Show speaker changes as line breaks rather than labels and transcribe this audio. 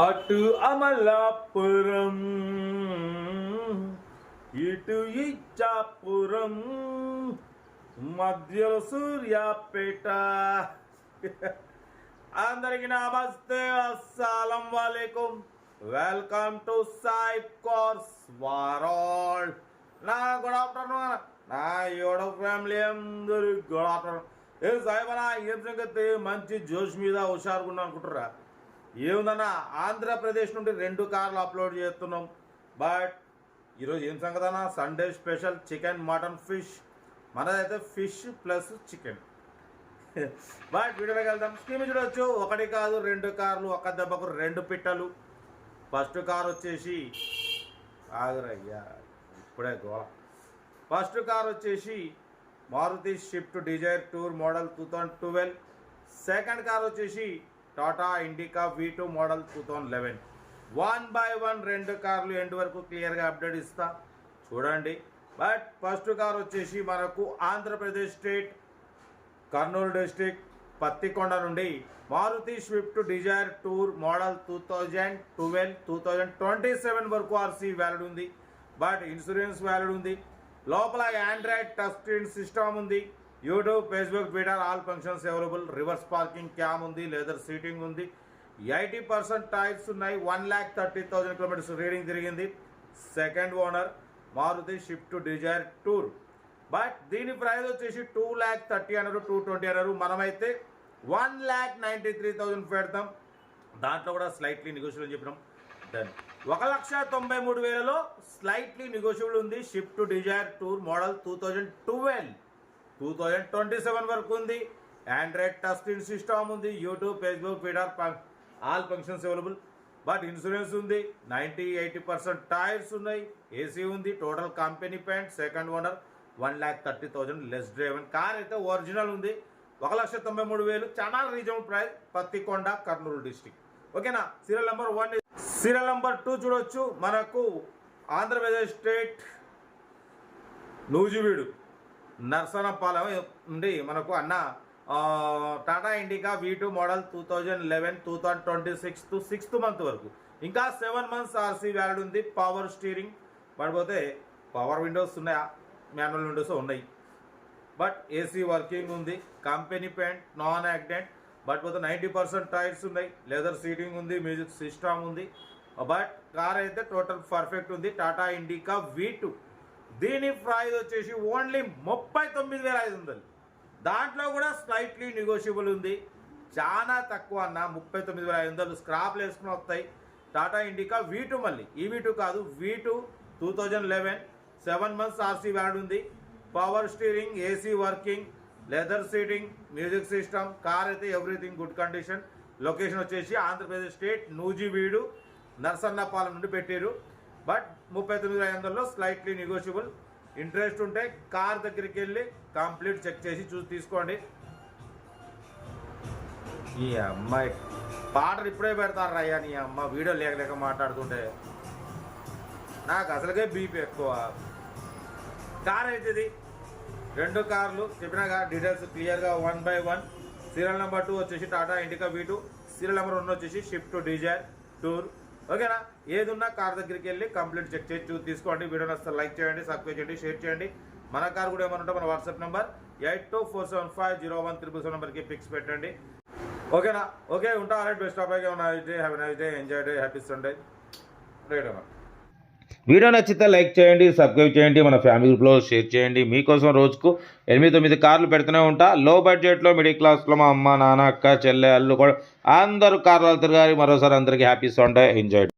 అటు అమలాపురం ఇటు ఇచ్చాపురం మధ్యలో సూర్యాపేట. అందరికి నమస్తే అస్సలం వాలేకుం. వెల్కమ్ టు సాయిబ్ కోర్స్ వారాల్. నా గుడ్ ఆఫ్టర్నూన్. నా యోడ ఫ్యామిలీ అందరు గుడ్ ఆఫ్టర్నూన్. ఏ సాయిబనా ఏం సంగతి? మంచి జోష్ మీద హుషారుగున్నా అనుకుంటారా ఏముందన్నా ఆంధ్రప్రదేశ్ నుండి రెండు కార్లు అప్లోడ్ చేస్తున్నాం. బట్ ఈరోజు ఏం సంగతి అన్న Sunday special chicken mutton fish. మనదైతే fish plus chicken. But వీడియోలోకి వెళ్దాం. స్కీమ్ చూడొచ్చు. ఒకటి కాదు రెండు కార్లు ఒక దెబ్బకు రెండు పిట్టలు. ఫస్ట్ కార్ వచ్చేసి ఆగురయ్యా ఇప్పుడే గోళ ఫస్ట్ కార్ వచ్చేసి Maruti Swift Dzire tour model two thousand twelve. Second car వచ్చేసి Tata Indica V two model two thousand eleven one by one రెండు కార్లు ఎండ్ వరకు క్లియర్గా అప్డేట్ ఇస్తా. చూడండి. బట్ ఫస్ట్ కార్ వచ్చేసి మనకు ఆంధ్రప్రదేశ్ స్టేట్ కర్నూలు డిస్టిక్ పత్తికొండ నుండి Maruti Swift Dzire tour model two thousand twelve two thousand twenty seven వరకు ఆర్సీ వ్యాలిడ్ ఉంది. బట్ ఇన్సూరెన్స్ వ్యాలిడ్ ఉంది. లోపల ఆండ్రాయిడ్ టచ్ స్క్రీన్ సిస్టమ్ ఉంది. YouTube Facebook Twitter all functions available reverse parking cam ఉంది leather seating ఉంది. Eighty percent tyres ఉన్నాయి. One lakh thirty thousand kilometres reading తిరిగింది. Second owner Maruti shift Dzire tour but దీని price వచ్చేసి two lakh thirty అన్నారు two twenty అన్నారు. మనమైతే one lakh ninety three thousand పెడతాం. దాంట్లో కూడా స్లైట్లీ నెగోషియబుల్ అని చెప్పినాం. డన్ ఒక లక్ష తొంభై మూడు వేలలో స్లైట్లీ నెగోషియబుల్ ఉంది Swift Dzire tour model two thousand twelve two thousand twenty seven వరకు ఉంది. ఆండ్రాయిడ్ టచ్ సిస్టమ్ ఉంది. YouTube Facebook Twitter all functions available but insurance ఉంది. నైంటీ ఎయిటీ పర్సెంట్ టైర్స్ ఉన్నాయి ఏసీ ఉంది. Total company paint second owner one lakh thirty thousand less driven car అయితే original ఉంది. ఒక లక్ష తొంభై మూడు వేలు చాలా reasonable price Pattikonda Kurnool district ఓకేనా serial number one serial number two చూడొచ్చు. మనకు ఆంధ్రప్రదేశ్ స్టేట్ నూజివీడు. నర్సనపాలెం నుండి మనకు అన్న Tata Indica V two model two thousand eleven two thousand twenty six to sixth month వరకు. ఇంకా సెవెన్ మంత్స్ ఆర్సీ వ్యాలిడ్ ఉంది పవర్ స్టీరింగ్ పడిపోతే పవర్ విండోస్ ఉన్నాయా? మాన్యువల్ విండోస్ ఉన్నాయి. బట్ ఏసీ వర్కింగ్ ఉంది company paint non accident but పోతే ninety percent tyres ఉన్నాయి leather seating ఉంది మ్యూజిక్ సిస్టమ్ ఉంది. బట్ కార్ అయితే టోటల్ పర్ఫెక్ట్ ఉంది టాటా ఇండికా వీ టూ దీని ప్రైజ్ వచ్చేసి ఓన్లీ ముప్పై తొమ్మిది వేల ఐదు వందలు. దాంట్లో కూడా స్లైట్లీ నెగోషియబుల్ ఉంది. చాలా తక్కువ అన్న ముప్పై తొమ్మిది వేల ఐదు వందలు స్క్రాప్లు వేసుకుని వస్తాయి. టాటా ఇండికా వీ టూ మళ్ళీ. ఈ వీ టూ కాదు V two two thousand eleven seven months RC valid ఉంది. Power steering AC working leather seating music system car అయితే ఎవ్రీథింగ్ గుడ్ కండిషన్ లొకేషన్ వచ్చేసి ఆంధ్రప్రదేశ్ స్టేట్ నూజివీడు నర్సన్నపాలెం నుండి పెట్టారు బట్ ముప్పై తొమ్మిది ఐదు వందల్లో స్లైట్లీ నెగోషియబుల్ ఇంట్రెస్ట్ ఉంటే కార్ దగ్గరికి వెళ్ళి కంప్లీట్ చెక్ చేసి చూసి తీసుకోండి. ఈ అమ్మాయి పాటలు ఇప్పుడే పెడతారు అయ్యా నీ అమ్మ వీడియో లేక లేక మాట్లాడుతుంటే. నాకు అసలుకే బీపీ ఎక్కువ. కార్ అవుతుంది రెండు కార్లు. చెప్పినాక డీటెయిల్స్ క్లియర్గా one by one serial number two వచ్చేసి Tata Indica V two serial number one వచ్చేసి షిఫ్ట్ డిజైర్ టూర్ ఓకేనా? ఏది ఉన్నా కార్ దగ్గరికి వెళ్ళి కంప్లీట్ చెక్ చేసి చూసి తీసుకోండి. వీడియో నచ్చితే లైక్ చేయండి సబ్స్క్రైబ్ చేయండి షేర్ చేయండి. మన కార్ కూడా ఏమైనా ఉంటే మన WhatsApp number eight two four seven five zero one triple seven నెంబర్కి పిక్స్ పెట్టండి. ఓకేనా? ఓకే ఉంటా. Already best of nice day have nice day enjoy day happy Sunday. Right అమ్మా.
వీడియో నచ్చితే లైక్ చేయండి సబ్స్క్రైబ్ చేయండి మన ఫ్యామిలీ గ్రూప్లో షేర్ చేయండి. మీకోసం రోజుకు ఎనిమిది తొమ్మిది కార్లు పెడుతూనే ఉంటా. లో బడ్జెట్లో మిడిల్ క్లాస్లో మా అమ్మ నాన్న అక్క చెల్లె అల్లు కూడా అందరూ కార్లు తిరగాలి మరోసారి అందరికీ హ్యాపీ సండే. ఎంజాయ్.